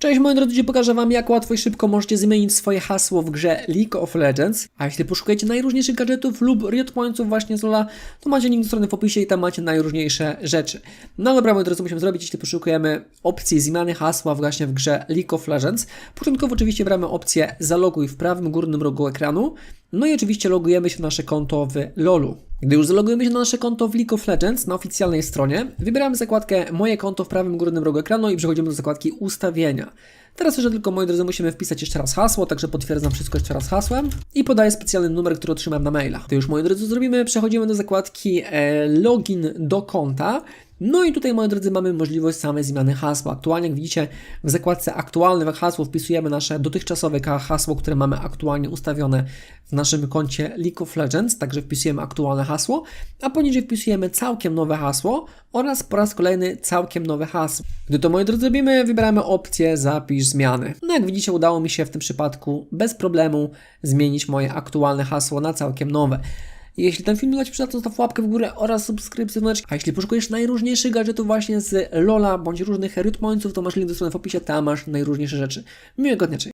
Cześć moi drodzy, pokażę Wam jak łatwo i szybko możecie zmienić swoje hasło w grze League of Legends. A jeśli poszukujecie najróżniejszych gadżetów lub Riot Pointsów właśnie z Lola, to macie link do strony w opisie i tam macie najróżniejsze rzeczy. No dobra moi drodzy, co musimy zrobić, jeśli poszukujemy opcji zmiany hasła właśnie w grze League of Legends. Początkowo oczywiście bramy opcję zaloguj w prawym górnym rogu ekranu. No i oczywiście logujemy się na nasze konto w LoLu. Gdy już zalogujemy się na nasze konto w League of Legends na oficjalnej stronie, wybieramy zakładkę Moje konto w prawym górnym rogu ekranu i przechodzimy do zakładki Ustawienia. Teraz jeszcze tylko, moi drodzy, musimy wpisać jeszcze raz hasło, także potwierdzam wszystko jeszcze raz hasłem i podaję specjalny numer, który otrzymałem na maila. To już, moi drodzy, zrobimy, przechodzimy do zakładki e, Login do konta. No i tutaj, moi drodzy, mamy możliwość samej zmiany hasła. Aktualnie, jak widzicie, w zakładce aktualne hasło wpisujemy nasze dotychczasowe hasło, które mamy aktualnie ustawione w naszym koncie League of Legends, także wpisujemy aktualne hasło, a poniżej wpisujemy całkiem nowe hasło oraz po raz kolejny całkiem nowe hasło. Gdy to, moi drodzy, robimy, wybieramy opcję zapisz zmiany. No jak widzicie, udało mi się w tym przypadku bez problemu zmienić moje aktualne hasło na całkiem nowe. Jeśli ten film Ci przyda, to zostaw łapkę w górę oraz subskrypcję. A jeśli poszukujesz najróżniejszych gadżetów właśnie z Lola bądź różnych Riot Pointsów, to masz link do strony w opisie, tam masz najróżniejsze rzeczy. Miłego dnia.